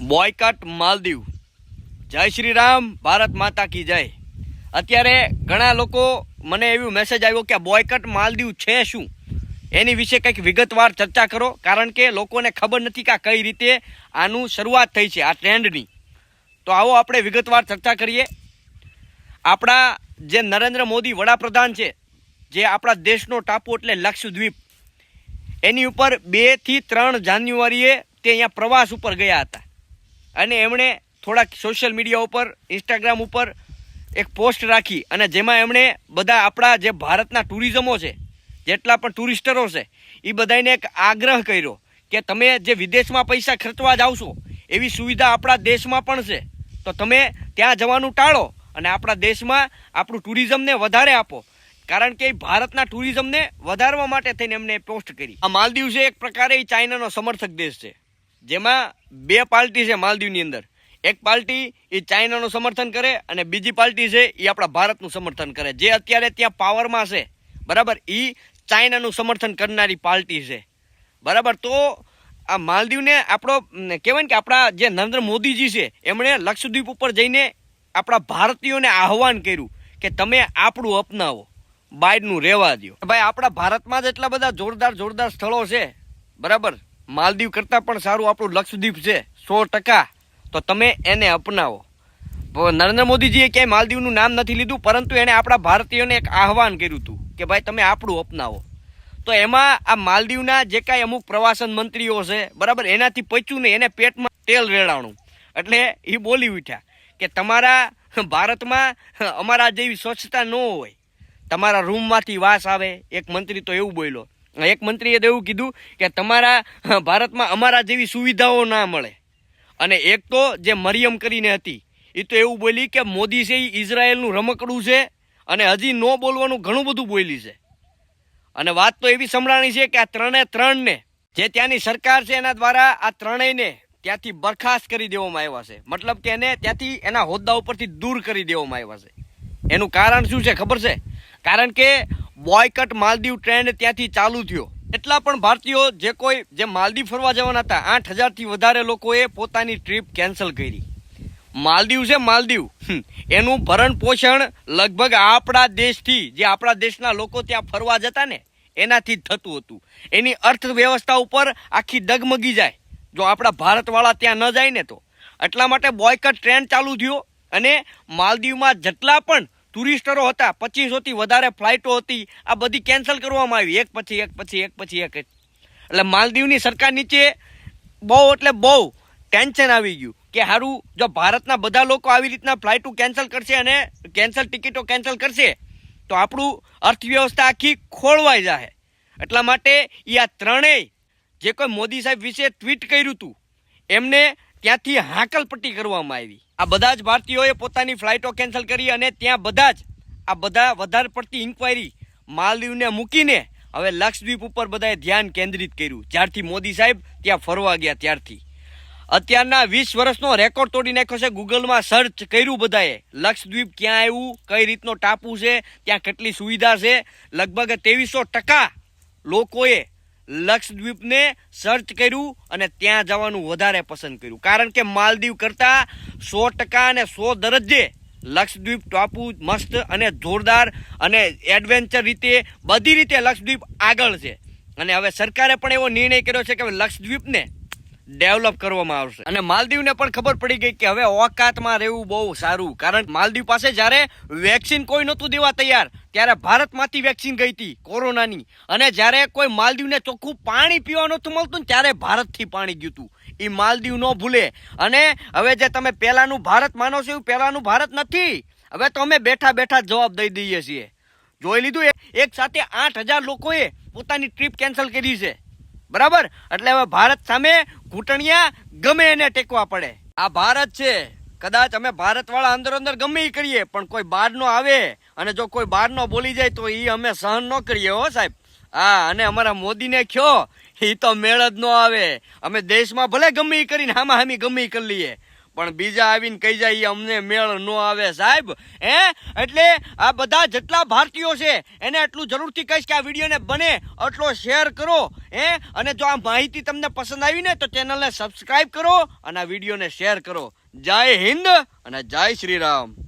Boycott Maldives. જય શ્રી રામ ભારત માતા કી જય. અત્યારે ઘણા લોકો મને એવું મેસેજ આવ્યો કે બોયકટ માલદીવ છે શું? એની વિશે કંઈક વિગતવાર ચર્ચા કરો, કારણ કે લોકોને ખબર નથી કે કઈ રીતે આનું શરૂઆત થઈ છે, આ ટ્રેન્ડની તો આવો આપણે વિગતવાર ચર્ચા કરીએ. આપણા જે નરેન્દ્ર મોદી વડાપ્રધાન છે, જે આપણા દેશનો ટાપુ એટલે લક્ષદ્વીપ, એની ઉપર બેથી ત્રણ જાન્યુઆરીએ તે અહીંયા પ્રવાસ ઉપર ગયા હતા. અને એમણે થોડાક સોશિયલ મીડિયા ઉપર ઇન્સ્ટાગ્રામ ઉપર એક પોસ્ટ રાખી અને જેમાં એમણે બધા આપણા જે ભારતના ટુરિઝમો છે, જેટલા પણ ટુરિસ્ટરો છે, એ બધાને એક આગ્રહ કર્યો કે તમે જે વિદેશમાં પૈસા ખર્ચવા જાવશો એવી સુવિધા આપણા દેશમાં પણ છે, તો તમે ત્યાં જવાનું ટાળો અને આપણા દેશમાં આપણું ટુરિઝમને વધારે આપો. કારણ કે ભારતના ટુરિઝમને વધારવા માટે થઈને એમને પોસ્ટ કરી. આ માલદીવ છે એક પ્રકારે એ ચાઇનાનો સમર્થક દેશ છે. જેમાં બે પાર્ટી છે માલદીવની અંદર. એક પાર્ટી એ ચાઇનાનું સમર્થન કરે અને બીજી પાર્ટી છે એ આપણા ભારતનું સમર્થન કરે. જે અત્યારે ત્યાં પાવરમાં છે, બરાબર? એ ચાઇનાનું સમર્થન કરનારી પાર્ટી છે. બરાબર? તો આ માલદીવને આપણો કહેવાય ને કે આપણા જે નરેન્દ્ર મોદીજી છે, એમણે લક્ષદ્વીપ ઉપર જઈને આપણા ભારતીયોને આહવાન કર્યું કે તમે આપણું અપનાવો. બહારનું રહેવા દો ભાઈ, આપણા ભારતમાં જ એટલા બધા જોરદાર જોરદાર સ્થળો છે, બરાબર? માલદીવ કરતાં પણ સારું આપણું લક્ષદ્વીપ છે, સો ટકા. તો તમે એને અપનાવો. નરેન્દ્ર મોદીજીએ ક્યાંય માલદીવનું નામ નથી લીધું, પરંતુ એણે આપણા ભારતીયોને એક આહવાન કર્યું હતું કે ભાઈ તમે આપણું અપનાવો. તો એમાં આ માલદીવના જે કાંઈ અમુક પ્રવાસન મંત્રીઓ છે, બરાબર, એનાથી પચ્યું નહીં, એને પેટમાં તેલ રેડાણું. એટલે એ બોલી ઉઠ્યા કે તમારા ભારતમાં અમારા જેવી સ્વચ્છતા ન હોય. તમારા રૂમમાંથી વાસ આવે, એક મંત્રી તો એવું બોલ્યો. એક મંત્રીએ તો એવું કીધું કે તમારા ભારતમાં અમારા જેવી સુવિધાઓ ના મળે. અને એક તો જે મરિયમ કરીને હતી એ તો એવું બોલી કે મોદી છે એ ઇઝરાયલનું રમકડું છે અને હજી ન બોલવાનું ઘણું બધું બોલી છે. અને વાત તો એવી સંભળાણી છે કે આ ત્રણે ત્રણને, જે ત્યાંની સરકાર છે એના દ્વારા આ ત્રણેયને ત્યાંથી બરખાસ્ત કરી દેવામાં આવ્યા છે. મતલબ કે એને ત્યાંથી એના હોદ્દા ઉપરથી દૂર કરી દેવામાં આવ્યા છે. એનું કારણ શું છે ખબર છે? કારણ કે બોયકટ માલદીવ ટ્રેન્ડ ત્યાંથી ચાલુ થયો. એટલા પણ ભારતીયો જે કોઈ, જે માલદીવ ફરવા જવાના હતા, આઠ હજારથી વધારે લોકોએ પોતાની ટ્રીપ કેન્સલ કરી. માલદીવ છે માલદીવ. એનું ભરણ પોષણ લગભગ આપણા દેશથી, જે આપણા દેશના લોકો ત્યાં ફરવા જતા ને, એનાથી જ થતું હતું. એની અર્થવ્યવસ્થા ઉપર આખી ડગમગી જાય. જો આપણા ભારતવાળા ત્યાં ન જાય ને તો. એટલા માટે બોયકટ ટ્રેન્ડ ચાલુ થયો અને માલદીવમાં જેટલા પણ ટુરિસ્ટરો હતા, પચીસોથી વધારે ફ્લાઇટો હતી. આ બધી કેન્સલ કરવામાં આવી. એક પછી એક પછી એક પછી એક એટલે માલદીવની સરકાર નીચે બહુ, એટલે બહુ ટેન્શન આવી ગયું કે સારું જો ભારતના બધા લોકો આવી રીતના ફ્લાઇટો કેન્સલ કરશે અને કેન્સલ ટિકિટો કેન્સલ કરશે, તો આપણું અર્થવ્યવસ્થા આખી ખોળવાઈ જશે એટલા માટે એ આ ત્રણેય જે કોઈ મોદી સાહેબ વિશે ટ્વીટ કર્યું હતું એમને ત્યાંથી હાકલપટ્ટી કરવામાં આવી. આ બધા જ ભારતીયોએ પોતાની ફ્લાઇટો કેન્સલ કરી અને ત્યાં બધા જ, આ બધા વધારે પડતી ઇન્કવાયરી માલદીવને મૂકીને હવે લક્ષદ્વીપ ઉપર બધાએ ધ્યાન કેન્દ્રિત કર્યું. જ્યારથી મોદી સાહેબ ત્યાં ફરવા ગયા ત્યારથી. અત્યારના વીસ વર્ષનો રેકોર્ડ તોડી નાખ્યો છે. ગૂગલમાં સર્ચ કર્યું બધાએ. લક્ષદ્વીપ ક્યાં આવ્યું, કઈ રીતનો ટાપુ છે, ત્યાં કેટલી સુવિધા છે. લગભગ ત્રેવીસો ટકા લોકોએ લક્ષદ્વીપને સર્ચ કર્યું અને ત્યાં જવાનું વધારે પસંદ કર્યું. કારણ કે માલદીવ કરતાં સો ટકા અને સો દરજ્જે લક્ષદ્વીપ ટાપુ મસ્ત અને જોરદાર અને એડવેન્ચર રીતે, બધી રીતે લક્ષદ્વીપ આગળ છે. અને હવે સરકારે પણ એવો નિર્ણય કર્યો છે કે લક્ષદ્વીપને ડેવલપ કરવામાં આવશે. અને માલદીવને પણ ખબર પડી ગઈ કે હવે ઓકાતમાં રહેવું બહુ સારું. કારણ માલદીવ પાસે જ્યારે વેક્સિન કોઈ નહોતું દેવા તૈયાર, ત્યારે ભારતમાંથી વેક્સિન ગઈ હતી કોરોનાની. અને જ્યારે કોઈ માલદીવને ચોખ્ખું પાણી પીવા નહોતું મળતું ત્યારે ભારતથી પાણી ગયું હતું. એ માલદીવ ન ભૂલે. અને હવે જે તમે પહેલાંનું ભારત માનો છો, એવું પહેલાંનું ભારત નથી. હવે તો અમે બેઠા બેઠા જવાબ દઈ દઈએ છીએ. જોઈ લીધું? એક સાથે આઠ હજાર લોકોએ પોતાની ટ્રીપ કેન્સલ કરી છે. બરાબર? એટલે હવે ભારત સામે ઘૂંટણિયા ગમે એને ટેકવા પડે. આ ભારત છે. કદાચ અમે ભારત વાળા અંદર અંદર ગમે કરીએ, પણ કોઈ બહાર નો આવે અને જો કોઈ બહાર નો બોલી જાય તો એ અમે સહન ન કરીએ, હો સાહેબ. હા, અને અમારા મોદીને કયો એ તો મેળ જ ન આવે. અમે દેશમાં ભલે ગમે કરીને હામા હામી ગમે કરી લઈએ. પણ બીજા આવીને કહી જાય, "ઈ અમને મેળ ન આવે સાહેબ. હે? એટલે આ બધા જેટલા ભારતીયો છે, એને એટલું જરૂરથી કહીશ કે આ વિડીયોને બને એટલો શેર કરો, હે? અને જો આ માહિતી તમને પસંદ આવી ને, તો ચેનલને સબસ્ક્રાઇબ કરો અને આ વિડીયોને શેર કરો. જય હિન્દ અને જય શ્રી રામ.